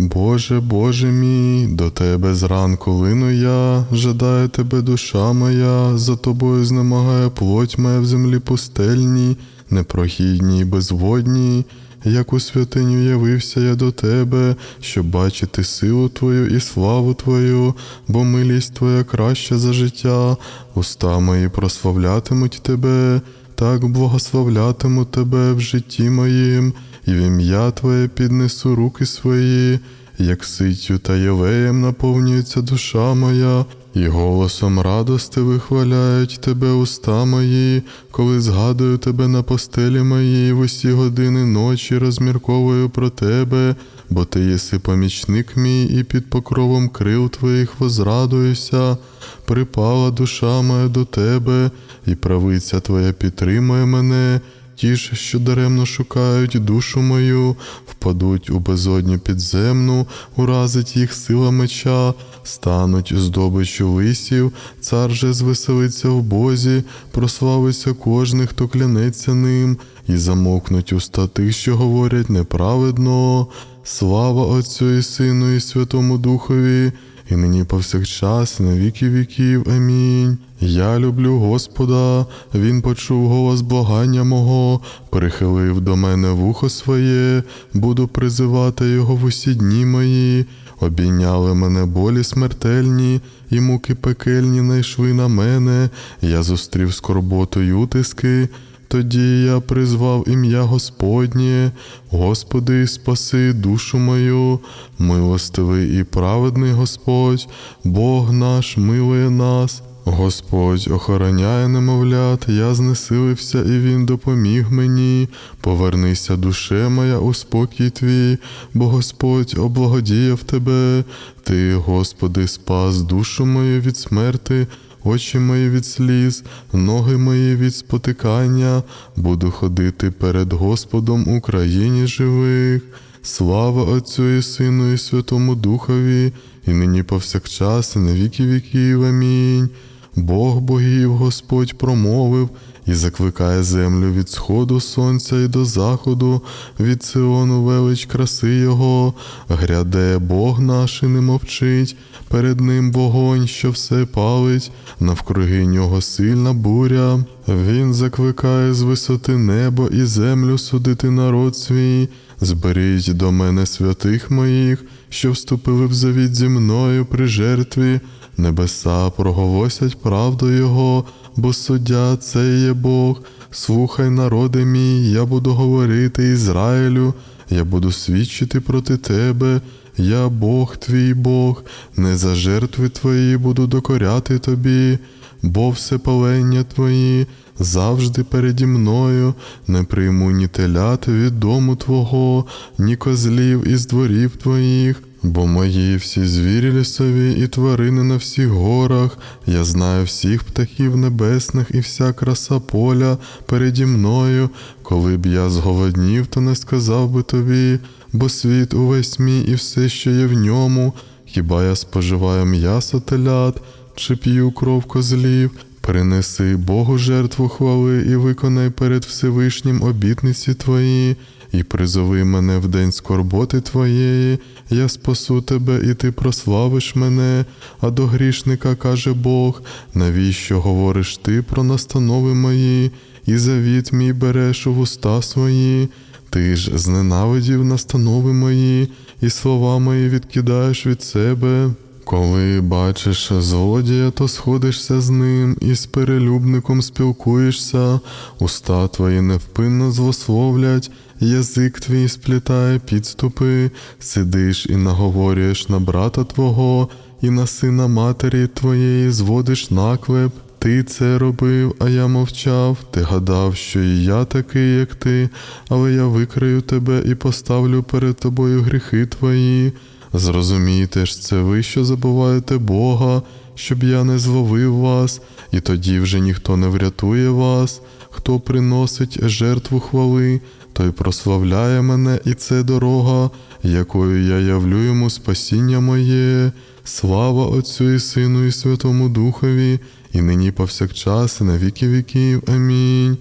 Боже, Боже мій, до Тебе зранку лину я, жадає Тебе душа моя, за Тобою знемагає плоть моя в землі пустельній, непрохідній, безводній. Як у святиню явився я до Тебе, щоб бачити силу Твою і славу Твою, бо милість Твоя краща за життя, уста мої прославлятимуть Тебе, так благословлятиму Тебе в житті моїм, і в ім'я Твоє піднесу руки свої, як ситтю та євеєм наповнюється душа моя, і голосом радости вихваляють тебе уста мої, коли згадую тебе на постелі моїй в усі години ночі розмірковую про тебе, бо ти єси помічник мій, і під покровом крил твоїх возрадуюся. Припала душа моя до тебе, і правиця твоя підтримує мене. Ті ж, що даремно шукають душу мою, впадуть у безодню підземну, уразить їх сила меча, стануть здобичу лисів, цар же звеселиться в Бозі, прославиться кожний, хто клянеться ним, і замовкнуть уста тих, що говорять неправедно. Слава Отцю і Сину, і Святому Духові, і нині повсякчас, на віки віків. Амінь. Я люблю Господа, Він почув голос благання мого, прихилив до мене вухо своє, буду призивати Його в усі дні мої. Обійняли мене болі смертельні, і муки пекельні найшли на мене. Я зустрів скорботу й утиски. Тоді я призвав ім'я Господнє, Господи, спаси душу мою, милостивий і праведний Господь, Бог наш милує нас. Господь охороняє немовлят, я знесилився, і Він допоміг мені. Повернися, душе моя, у спокій твій, бо Господь облагодіяв тебе. Ти, Господи, спас душу мою від смерти очі мої від сліз, ноги мої від спотикання, буду ходити перед Господом у країні живих. Слава Отцю і Сину, і Святому Духові, і нині повсякчас, і на віки віків. Амінь. Бог богів Господь промовив і закликає землю від сходу сонця і до заходу, від Сиону велич краси Його, гряде Бог наш і не мовчить, перед ним вогонь, що все палить, навкруги нього сильна буря. Він закликає з висоти небо і землю судити народ свій. Зберіть до мене святих моїх, що вступили в завіт зі мною при жертві. Небеса проголосять правду Його, бо суддя це є Бог. Слухай, народи мій, я буду говорити Ізраїлю, я буду свідчити проти тебе. Я Бог твій Бог, не за жертви твої буду докоряти тобі, бо все палення твої завжди переді мною, не прийму ні телят від дому Твого, ні козлів із дворів твоїх. Бо мої всі звірі лісові і тварини на всіх горах, я знаю всіх птахів небесних і вся краса поля переді мною, коли б я зголоднів, то не сказав би тобі, бо світ увесь мій і все, що є в ньому, хіба я споживаю м'ясо телят, чи п'ю кров козлів, принеси Богу жертву хвали і виконай перед Всевишнім обітниці твої і призови мене в день скорботи Твоєї, я спасу тебе, і ти прославиш мене, а до грішника каже Бог, навіщо говориш ти про настанови мої, і завіт мій береш у вуста свої, ти ж зненавидів настанови мої, і слова мої відкидаєш від себе. Коли бачиш злодія, то сходишся з ним і з перелюбником спілкуєшся, уста твої невпинно злословлять, язик твій сплітає підступи, сидиш і наговорюєш на брата твого, і на сина матері твоєї зводиш наклеп. Ти це робив, а я мовчав, ти гадав, що і я такий, як ти, але я викрию тебе і поставлю перед тобою гріхи твої. Зрозумійте ж це ви, що забуваєте Бога, щоб я не зловив вас, і тоді вже ніхто не врятує вас, хто приносить жертву хвали, той прославляє мене, і це дорога, якою я явлю йому спасіння моє. Слава Отцю і Сину, і Святому Духові, і нині повсякчас, і на віки віків. Амінь.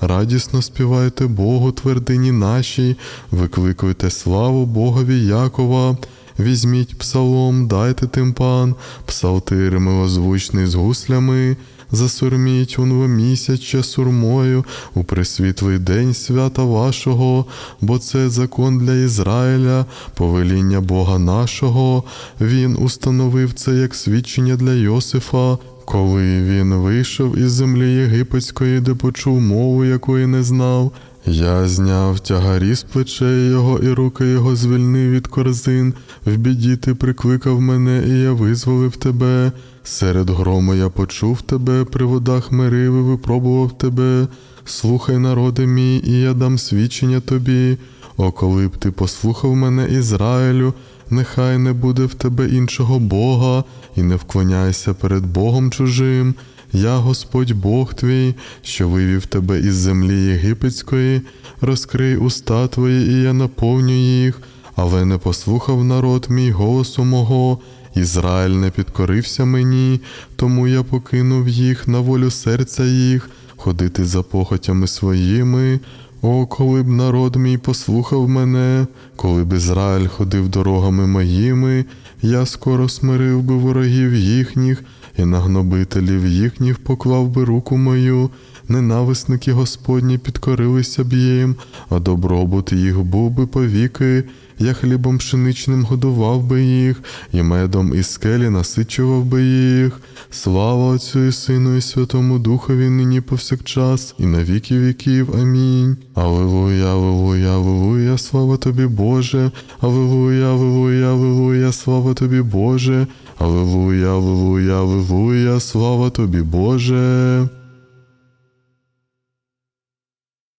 Радісно співайте Богу твердині нашій, викликуйте славу Богові Якова, Візьміть псалом, дайте тимпан, псалтир милозвучний з гуслями, засурміть у новомісяча сурмою у присвітлий день свята вашого, бо це закон для Ізраїля, повеління Бога нашого. Він установив це як свідчення для Йосифа. Коли він вийшов із землі єгипетської, де почув мову, якої не знав, я зняв тягарі з плечей його, і руки його звільнив від корзин. В біді ти прикликав мене, і я визволив тебе. Серед грому я почув тебе, при водах мириви випробував тебе. Слухай, народи мій, і я дам свідчення тобі. О, коли б ти послухав мене, Ізраїлю, нехай не буде в тебе іншого Бога, і не вклоняйся перед Богом чужим. Я Господь Бог твій, що вивів тебе із землі єгипетської, розкрий уста твої, і я наповню їх, але не послухав народ мій голосу мого. Ізраїль не підкорився мені, тому я покинув їх на волю серця їх, ходити за похотями своїми. О, коли б народ мій послухав мене, коли б Ізраїль ходив дорогами моїми, я скоро смирив би ворогів їхніх, і на гнобителів їхніх поклав би руку мою. Ненависники Господні підкорилися б їм, а добробут їх був би повіки. Я хлібом пшеничним годував би їх, і медом із скелі насичував би їх. Слава Отцю і Сину, і Святому Духові нині повсякчас, і на віки віків. Амінь. Аллилуйя, аллилуйя, аллилуйя, слава тобі, Боже. Аллилуйя, аллилуйя, аллилуйя, слава тобі, Боже. Аллилуйя, аллилуйя, аллилуйя, слава тобі, Боже.